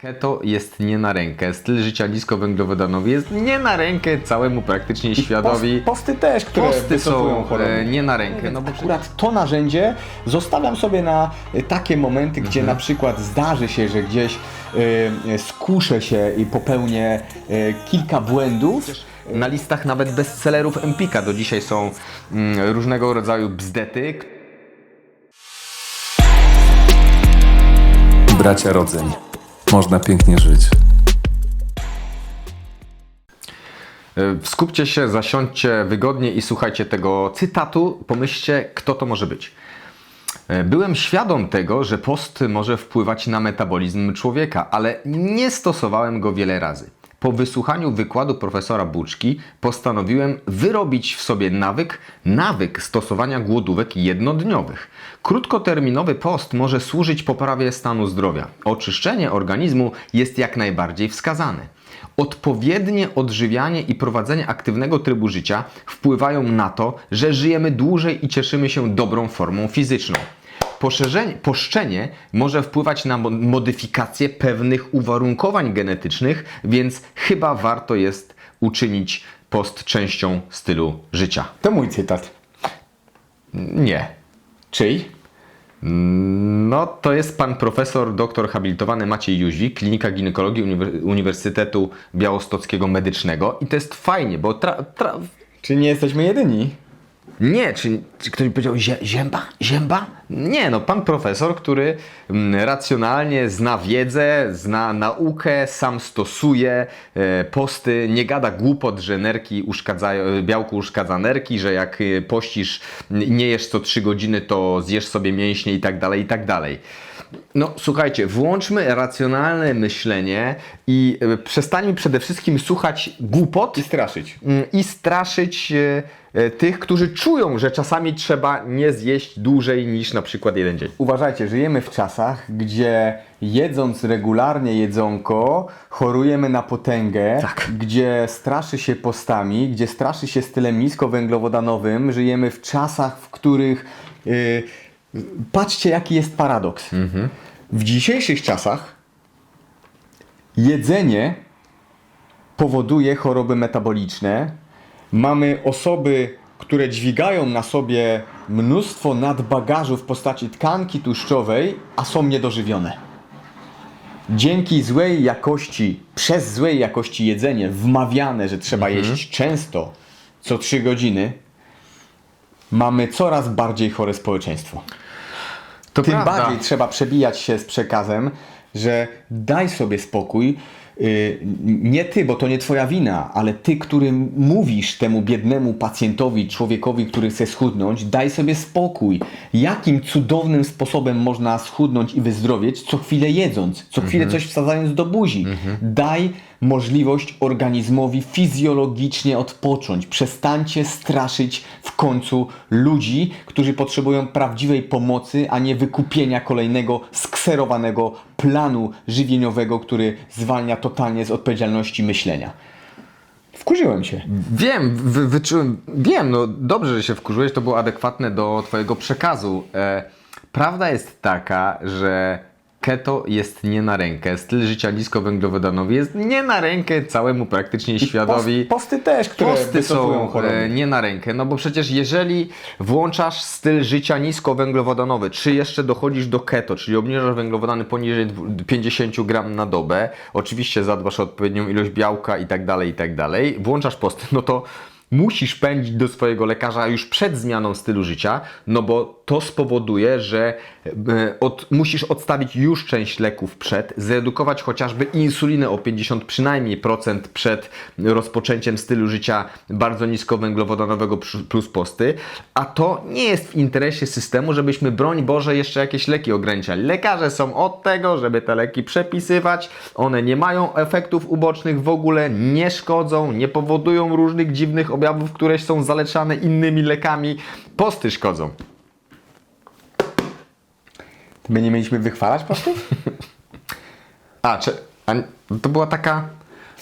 Keto jest nie na rękę, styl życia niskowęglowodanowy jest nie na rękę całemu praktycznie światowi. Post, posty też, które Posty są choroby. e, nie na rękę, no bo Akurat to narzędzie zostawiam sobie na y, takie momenty, gdzie Mhm. na przykład zdarzy się, że gdzieś y, skuszę się i popełnię y, kilka błędów. na listach nawet bestsellerów Empika do dzisiaj są mm, różnego rodzaju bzdety, Bracia rodzeń. Można pięknie żyć. E, Skupcie się, zasiądźcie wygodnie i słuchajcie tego cytatu. Pomyślcie, kto to może być. E, Byłem świadom tego, że post może wpływać na metabolizm człowieka, ale nie stosowałem go wiele razy. Po wysłuchaniu wykładu profesora Buczki postanowiłem wyrobić w sobie nawyk, nawyk stosowania głodówek jednodniowych. Krótkoterminowy post może służyć poprawie stanu zdrowia. Oczyszczenie organizmu jest jak najbardziej wskazane. Odpowiednie odżywianie i prowadzenie aktywnego trybu życia wpływają na to, że żyjemy dłużej i cieszymy się dobrą formą fizyczną. Poszerzenie, poszczenie może wpływać na mo- modyfikację pewnych uwarunkowań genetycznych, więc chyba warto jest uczynić post częścią stylu życia. To mój cytat. Nie. Czyj? No, to jest pan profesor, doktor habilitowany Maciej Jóźwik, Klinika Ginekologii Uniwer- Uniwersytetu Białostockiego Medycznego. I to jest fajnie, bo Czy nie jesteśmy jedyni? Nie, czy, czy ktoś powiedział zie, zięba? Zięba? Nie, no pan profesor, który mm, racjonalnie zna wiedzę, zna naukę, sam stosuje e, posty, nie gada głupot, że nerki uszkadzają, e, białko uszkadza nerki, że jak e, pościsz, nie jesz co 3 godziny, to zjesz sobie mięśnie i tak dalej, i tak dalej. No słuchajcie, włączmy racjonalne myślenie i przestańmy przede wszystkim słuchać głupot I straszyć. Mm, i straszyć tych, którzy czują, że czasami trzeba nie zjeść dłużej niż na przykład jeden dzień. Uważajcie, żyjemy w czasach, gdzie jedząc regularnie jedzonko, chorujemy na potęgę, Tak. gdzie straszy się postami, gdzie straszy się stylem niskowęglowodanowym. Żyjemy w czasach, w których yy, patrzcie jaki jest paradoks. W dzisiejszych czasach jedzenie powoduje choroby metaboliczne. Mamy osoby, które dźwigają na sobie mnóstwo nadbagażu w postaci tkanki tłuszczowej, a są niedożywione. Dzięki złej jakości, przez złej jakości jedzenie, wmawiane, że trzeba jeść często, co 3 godziny, mamy coraz bardziej chore społeczeństwo. To Tym prawda. bardziej trzeba przebijać się z przekazem, że daj sobie spokój. Yy, Nie ty, bo to nie twoja wina, ale ty, który mówisz temu biednemu pacjentowi, człowiekowi, który chce schudnąć, daj sobie spokój. Jakim cudownym sposobem można schudnąć i wyzdrowieć, co chwilę jedząc, co chwilę coś wsadzając do buzi. Daj możliwość organizmowi fizjologicznie odpocząć. Przestańcie straszyć w końcu ludzi, którzy potrzebują prawdziwej pomocy, a nie wykupienia kolejnego skserowanego planu żywieniowego, który zwalnia totalnie z odpowiedzialności myślenia. Wkurzyłem się. Wiem, wy, wyczułem, wiem, no dobrze, że się wkurzyłeś, to było adekwatne do twojego przekazu. E, prawda jest taka, że keto jest nie na rękę, styl życia niskowęglowodanowy jest nie na rękę całemu praktycznie światowi. Post, posty też, które Posty są choroby. e, nie na rękę, no bo przecież jeżeli włączasz styl życia niskowęglowodanowy, czy jeszcze dochodzisz do keto, czyli obniżasz węglowodany poniżej dwu- 50 gram na dobę, oczywiście zadbasz o odpowiednią ilość białka i tak dalej, i tak dalej, włączasz posty, no to musisz pędzić do swojego lekarza już przed zmianą stylu życia, no bo to spowoduje, że e, od, musisz odstawić już część leków przed, zredukować chociażby insulinę o 50 przynajmniej procent przed rozpoczęciem stylu życia bardzo niskowęglowodanowego plus posty, a to nie jest w interesie systemu, żebyśmy broń Boże jeszcze jakieś leki ograniczali. Lekarze są od tego, żeby te leki przepisywać, one nie mają efektów ubocznych w ogóle, nie szkodzą, nie powodują różnych dziwnych objawów, które są zaleczane innymi lekami, posty szkodzą. My nie mieliśmy wychwalać postów? A, czy, a to była taka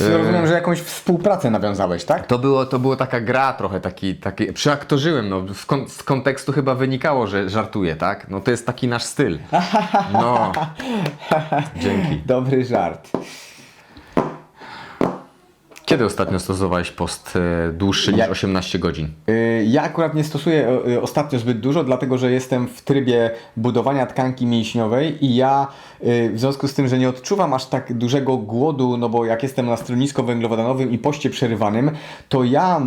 Rozumiem, że jakąś współpracę nawiązałeś, tak? To było, to było taka gra trochę, taki, taki przyaktorzyłem, no, z, kon, z kontekstu chyba wynikało, że żartuję, tak? No to jest taki nasz styl. No, dzięki. Dobry żart. Kiedy ostatnio stosowałeś post e, dłuższy niż Ja- 18 godzin? Y, Ja akurat nie stosuję y, ostatnio zbyt dużo, dlatego że jestem w trybie budowania tkanki mięśniowej i ja w związku z tym, że nie odczuwam aż tak dużego głodu, no bo jak jestem na stronnisko węglowodanowym i poście przerywanym, to ja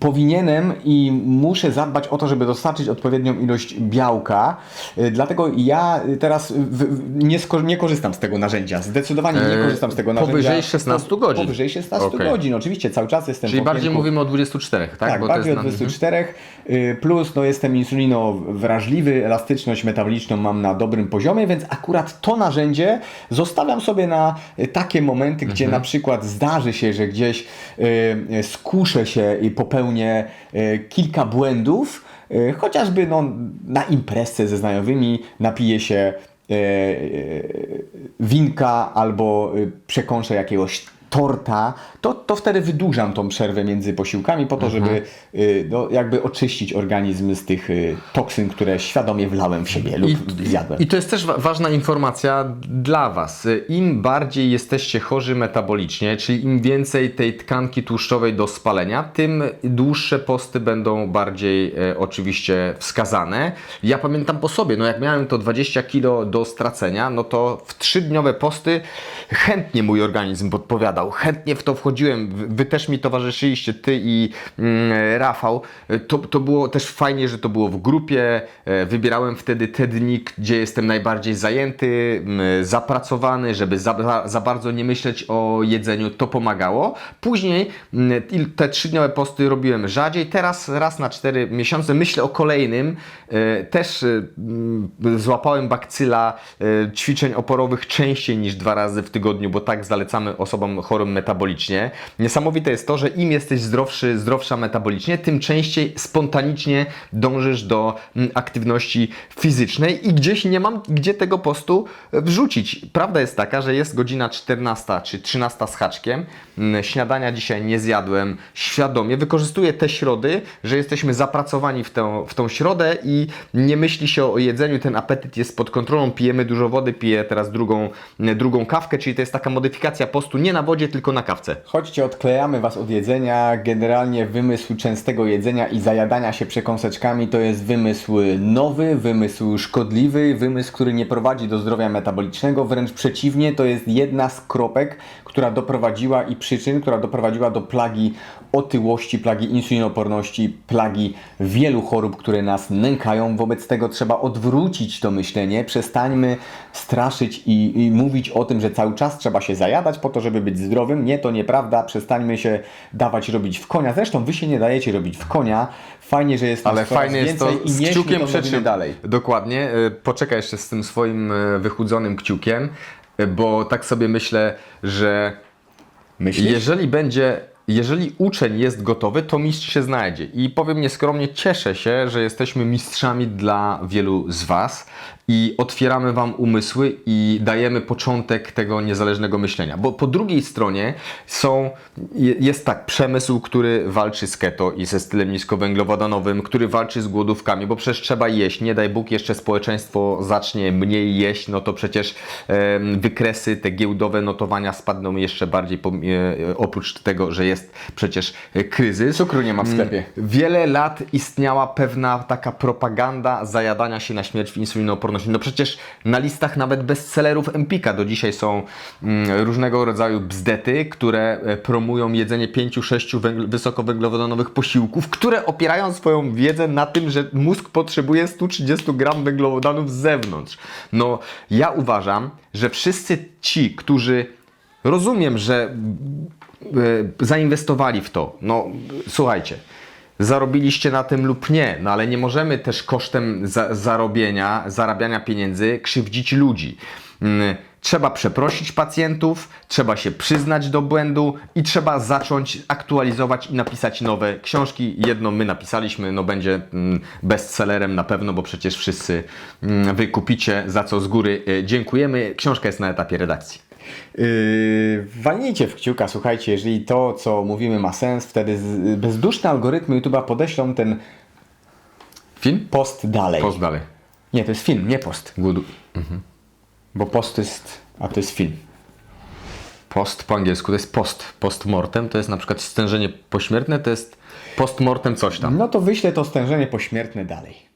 powinienem i muszę zadbać o to, żeby dostarczyć odpowiednią ilość białka. Dlatego ja teraz nie, nie korzystam z tego narzędzia. Zdecydowanie nie E, korzystam z tego narzędzia. powyżej 16 godzin. Powyżej 16 Okej. godzin, oczywiście, cały czas jestem Czyli bardziej mówimy o 24, tak? Tak, Bo bardziej to jest na- 24, y, plus no, jestem insulinowrażliwy, elastyczność metaboliczną mam na dobrym poziomie, więc akurat to narzędzie zostawiam sobie na y, takie momenty, gdzie Mhm. na przykład zdarzy się, że gdzieś y, y, skuszę się i popełnię y, kilka błędów, y, chociażby no, na imprezce ze znajomymi napiję się winka albo przekąszę jakiegoś torta, to, to wtedy wydłużam tą przerwę między posiłkami po to, żeby y, no, jakby oczyścić organizm z tych y, toksyn, które świadomie wlałem w siebie lub zjadłem. I to jest też wa- ważna informacja dla Was. Im bardziej jesteście chorzy metabolicznie, czyli im więcej tej tkanki tłuszczowej do spalenia, tym dłuższe posty będą bardziej e, oczywiście wskazane. Ja pamiętam po sobie, no jak miałem to 20 kilo do stracenia, no to w trzydniowe posty chętnie mój organizm chętnie w to wchodziłem. Wy- też mi towarzyszyliście, Ty i mm, Rafał. To, to było też fajnie, że to było w grupie. E, Wybierałem wtedy ten dni, gdzie jestem najbardziej zajęty, zapracowany, żeby za, za, bardzo nie myśleć o jedzeniu. To pomagało. Później te trzydniowe posty robiłem rzadziej. Teraz raz na cztery miesiące myślę o kolejnym. E, Też e, złapałem bakcyla ćwiczeń oporowych częściej niż dwa razy w tygodniu, bo tak zalecamy osobom chorym metabolicznie. Niesamowite jest to, że im jesteś zdrowszy, zdrowsza metabolicznie, tym częściej spontanicznie dążysz do mm, aktywności fizycznej i gdzieś nie mam gdzie tego postu e, wrzucić. Prawda jest taka, że jest godzina 14 czy 13 z haczkiem. Mm, Śniadania dzisiaj nie zjadłem świadomie. Wykorzystuję te środy, że jesteśmy zapracowani w tę, w tą środę i nie myśli się o jedzeniu, ten apetyt jest pod kontrolą, pijemy dużo wody, piję teraz drugą, drugą kawkę, czyli to jest taka modyfikacja postu nie na wodzie, tylko na kawce. Chodźcie, odklejamy Was od jedzenia. Generalnie wymysł częstego jedzenia i zajadania się przekąseczkami to jest wymysł nowy, wymysł szkodliwy, wymysł, który nie prowadzi do zdrowia metabolicznego. Wręcz przeciwnie, to jest jedna z kropek, która doprowadziła i przyczyn, która doprowadziła do plagi otyłości, plagi insulinoporności, plagi wielu chorób, które nas nękają. Wobec tego trzeba odwrócić to myślenie. Przestańmy straszyć i, i mówić o tym, że cały czas trzeba się zajadać po to, żeby być zdrowym. Nie, to nieprawda. Przestańmy się dawać robić w konia. Zresztą wy się nie dajecie robić w konia. Fajnie, że jest Ale fajne jest to i z kciukiem czym dalej. Dokładnie. Y, Poczekaj jeszcze z tym swoim y, wychudzonym kciukiem, y, bo tak sobie myślę, że Myślisz? jeżeli będzie, jeżeli uczeń jest gotowy, to mistrz się znajdzie. I powiem nieskromnie, cieszę się, że jesteśmy mistrzami dla wielu z Was i otwieramy Wam umysły i dajemy początek tego niezależnego myślenia. Bo po drugiej stronie są, je- jest tak, przemysł, który walczy z keto i ze stylem niskowęglowodanowym, który walczy z głodówkami, bo przecież trzeba jeść. Nie daj Bóg, jeszcze społeczeństwo zacznie mniej jeść, no to przecież em, wykresy, te giełdowe notowania spadną jeszcze bardziej, pom- e, oprócz tego, że jest przecież e, kryzys. Cukru nie ma w sklepie. Wiele lat istniała pewna taka propaganda zajadania się na śmierć w No przecież na listach nawet bestsellerów Empika do dzisiaj są mm, różnego rodzaju bzdety, które e, promują jedzenie 5-6 węgl- wysokowęglowodanowych posiłków, które opierają swoją wiedzę na tym, że mózg potrzebuje 130 gram węglowodanów z zewnątrz. No ja uważam, że wszyscy ci, którzy rozumiem, że e, zainwestowali w to. No, słuchajcie, zarobiliście na tym lub nie, no ale nie możemy też kosztem za, zarobienia, zarabiania pieniędzy krzywdzić ludzi. Mm, Trzeba przeprosić pacjentów, trzeba się przyznać do błędu i trzeba zacząć aktualizować i napisać nowe książki. Jedną my napisaliśmy, no będzie mm, bestsellerem na pewno, bo przecież wszyscy mm, wy kupicie, za co z góry e, dziękujemy. Książka jest na etapie redakcji. Yy, walnijcie w kciuka, słuchajcie, jeżeli to, co mówimy ma sens, wtedy bezduszne algorytmy YouTube'a podeślą ten Film? post dalej. Post dalej. Nie, to jest film, nie post. Good. Bo post jest, a to jest film. Post po angielsku to jest post. Postmortem to jest na przykład stężenie pośmiertne, to jest postmortem coś tam. No to wyślę to stężenie pośmiertne dalej.